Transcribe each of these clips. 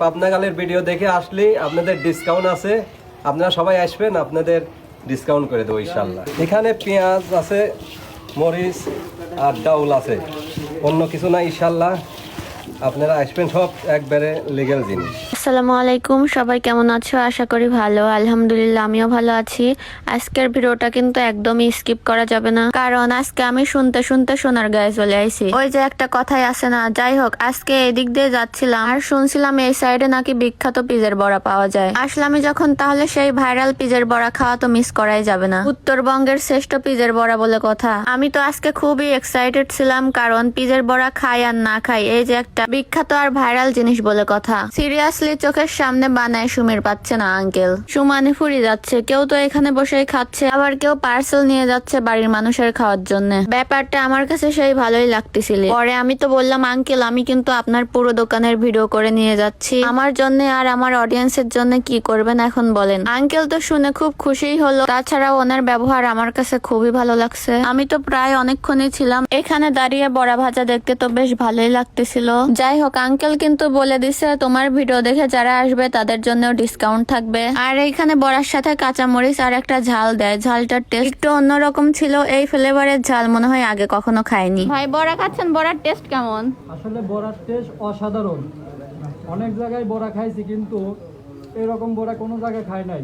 Pabna video দেখে আসলে আপনাদের ডিসকাউন্ট আছে। আপনারা সবাই আসবেন, আপনাদের ডিসকাউন্ট করে দেবো ইনশাল্লাহ এখানে পেঁয়াজ আছে, মরিচ আর ডাউল আছে। অন্য কিছু না ইনশাল্লাহ আপনারা আসবেন সব একবারে লিগেল জিনিস। আসসালামু আলাইকুম। সবাই কেমন আছো? আশা করি ভালো। আলহামদুলিল্লাহ, আমিও ভালো আছি। আজকের ভিডিওটা কিন্তু একদমই স্কিপ করা যাবে না। কারণ আজকে আমি শুনতে শুনতে সোনার গায়ে চলে আইছি। ওই যে একটা কথাই আছে না। যাই হোক, আজকে এদিক দিয়ে যাচ্ছিলাম আর শুনছিলাম এই সাইডে নাকি বিখ্যাত পিজের বড়া পাওয়া যায়। আসলে আমি যখন, তাহলে সেই ভাইরাল পিজের বড়া খাওয়া তো মিস করাই যাবে না। উত্তরবঙ্গের শ্রেষ্ঠ পিজের বড়া বলে কথা। আমি তো আজকে খুবই এক্সাইটেড ছিলাম কারণ পিজের বড়া খাই আর না খাই, এই যে একটা বিখ্যাত আর ভাইরাল জিনিস বলে কথা। সিরিয়াসলি চোখের সামনে বানায় সুমির পাচ্ছে না, আঙ্কেল। সুমানে ফুরি যাচ্ছে, কেউ তো এখানে বসেই খাচ্ছে, আবার কেউ পার্সেল নিয়ে যাচ্ছে বাড়ির মানুষের খাওয়ার জন্য। ব্যাপারটা আমার কাছে সেই ভালোই লাগতেছিল। পরে আমি তো বললাম, আঙ্কেল, আমি কিন্তু আপনার পুরো দোকানের ভিডিও করে নিয়ে যাচ্ছি। আমার জন্য আর আমার অডিয়েন্সের জন্য কি করবেন এখন বলেন? আঙ্কেল তো শুনে খুব খুশিই হলো। তাছাড়াও ওনার ব্যবহার আমার কাছে খুবই ভালো লাগছে। আমি তো প্রায় অনেকক্ষণই ছিলাম। এখানে দাঁড়িয়ে বড়া ভাজা দেখতে তো বেশ ভালোই লাগতেছিল। যাই হোক, আঙ্কেল কিন্তু বলে দিছে, তোমার ভিডিও দেখে যারা আসবে তাদের জন্য ডিসকাউন্ট থাকবে। আর এইখানে বড়ার সাথে কাঁচামরিচ আর একটা ঝাল দেয়। ঝালটার টেস্ট একটু অন্যরকম ছিল এই ফ্লেভারের ঝাল মনে হয় আগে কখনো খাইনি। ভাই বড়া খাচ্ছেন বড়ার টেস্ট কেমন? আসলে বড়ার টেস্ট অসাধারণ। অনেক জায়গায় বড়া খাইছি কিন্তু এরকম বড়া কোনো জায়গায় খাই নাই।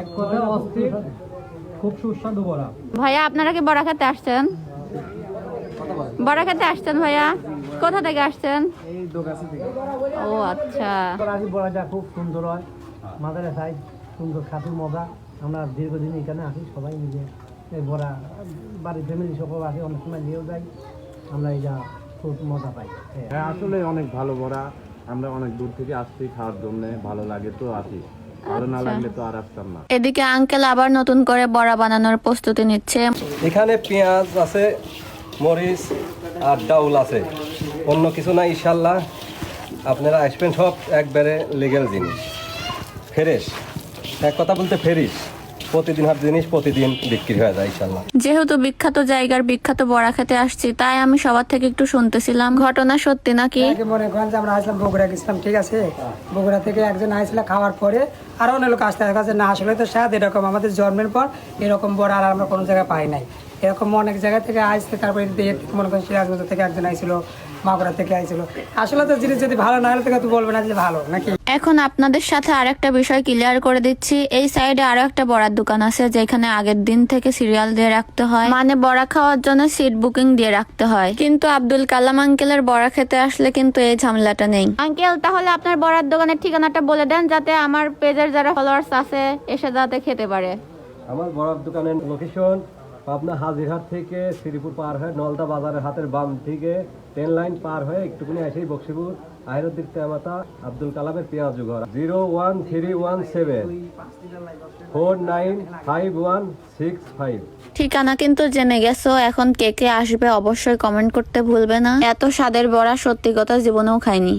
এক কথায় অস্থির খুব সুস্বাদু বড়া। ভাইয়া আপনারা কি বড়া খেতে আসছেন? বড়া খেতে আসছেন ভাইয়া? কোথা থেকে আসছেন? থেকে। ও আচ্ছা। বড়াটা খুব সুন্দর হয়। মাদারে সাইজ সুন্দর খাতুর মজা। আমরা দীর্ঘদিন এখানে আসি সবাই মিলে এই বড়া বাড়ির ফ্যামিলি সকল আসি অনেক সময় নিয়েও যাই আমরা এটা খুব মজা পাই। হ্যাঁ আসলে অনেক ভালো বড়া। আমরা অনেক দূর থেকে আসছি খাওয়ার জন্য ভালো লাগে তো আসি ভালো না লাগলে তো আর এদিকে আঙ্কেল আবার নতুন করে বড়া বানানোর প্রস্তুতি নিচ্ছে। এখানে পেঁয়াজ আছে মরিচ আর ডাউল আছে। অন্য কিছু না ইনশাল্লাহ আপনারা আসবেন সব একবারে লিগেল জিনিস। ফ্রেশ। এক কথা বলতে ফ্রেশ প্রতিদিন হার জিনিস প্রতিদিন বিক্রি হয়ে যায় ইনশাল্লাহ যেহেতু বিখ্যাত জায়গার বিখ্যাত বড়া খেতে আসছি তাই আমি সবার থেকে একটু শুনতেছিলাম। ঘটনা সত্যি নাকি? আগে মনে করেন যে আমরা আসলাম বগুড়া গেছিলাম ঠিক আছে? বগুড়া থেকে একজন আসছিল খাওয়ার পরে আরও অনেক লোক আসতে কাছে না আসলে তো স্বাদ এরকম। আমাদের জন্মের পর এরকম বড় আর আমরা কোনো জায়গায় পাই নাই। এরকম অনেক জায়গা থেকে আসছে তারপরে মনে করেন সিরাজগঞ্জ থেকে একজন আইছিল মাগুরা থেকে আইছিল। আসলে তো জিনিস যদি ভালো না হলে তো বলবে না যে ভালো নাকি? এখন আপনাদের সাথে আরেকটা বিষয় ক্লিয়ার করে দিচ্ছি। এই সাইডে আরও একটা বড়ার দোকান আছে যেখানে আগের দিন থেকে সিরিয়াল দিয়ে রাখতে হয়। মানে বড়া খাওয়ার জন্য সিট বুকিং দিয়ে রাখতে হয়। কিন্তু আব্দুল কালাম আঙ্কেলের বড়া খেতে আসলে কিন্তু এই ঝামেলাটা নেই। আঙ্কেল তাহলে আপনার বড়ার দোকানের ঠিকানাটা বলে দেন যাতে আমার পেজের যারা ফলোয়ার্স আছে এসে যাতে খেতে পারে। আমার বড়ার দোকানের লোকেশন পাবনা হাজিরহাট থেকে শ্রীপুর পার হয়ে নলদা বাজারের হাতের বাম থেকে ট্রেন লাইন পার হয়ে একটুখানি আসেই বক্সিপুর আহিরুদ্দিক তেমাতা, আব্দুল কালামের পেঁয়াজ ঘর। Zero one three one seven four nine five one six five ঠিকানা কিন্তু জেনে গেছো, এখন কে কে আসবে অবশ্যই কমেন্ট করতে ভুলবে না। এত স্বাদের বড়া, সত্যি কথা জীবনেও খাইনি।